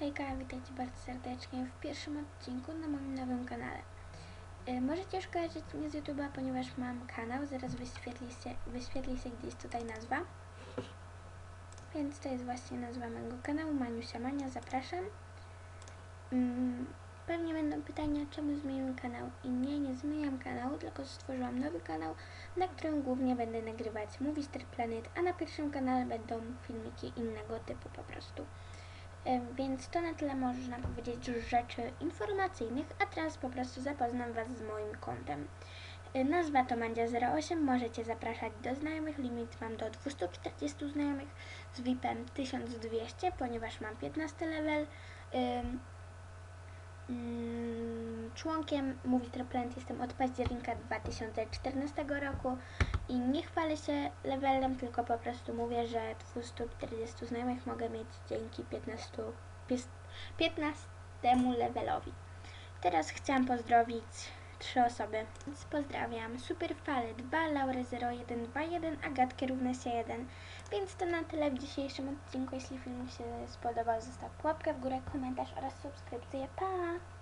Hejka, witajcie bardzo serdecznie w pierwszym odcinku na moim nowym kanale. Y, Możecie kojarzyć mnie z YouTube'a, ponieważ mam kanał, zaraz wyświetli się, wyświetli się gdzieś tutaj nazwa. Więc to jest właśnie nazwa mojego kanału, Maniusia Mania, zapraszam. Mm, Pewnie będą pytania, czemu zmieniłem kanał. I nie, nie zmieniam kanału, tylko stworzyłam nowy kanał, na którym głównie będę nagrywać Movie Planet, a na pierwszym kanale będą filmiki innego typu po prostu. Więc to na tyle można powiedzieć rzeczy informacyjnych, a teraz po prostu zapoznam Was z moim kontem. Y, Nazwa to Mandzia08, możecie zapraszać do znajomych, limit mam do 240 znajomych, z VIP-em 1200, ponieważ mam 15 level. Mm, Członkiem Movie Star Planet jestem od października 2014 roku i nie chwalę się levelem, tylko po prostu mówię, że 240 znajomych mogę mieć dzięki 15, pies- 15 levelowi. Teraz chciałam pozdrowić trzy osoby, więc pozdrawiam Superfale 2, Laurę 0121, Agatkę równa się 1. Więc to na tyle w dzisiejszym odcinku. Jeśli film się spodobał, zostaw łapkę w górę, komentarz oraz subskrypcję. Pa!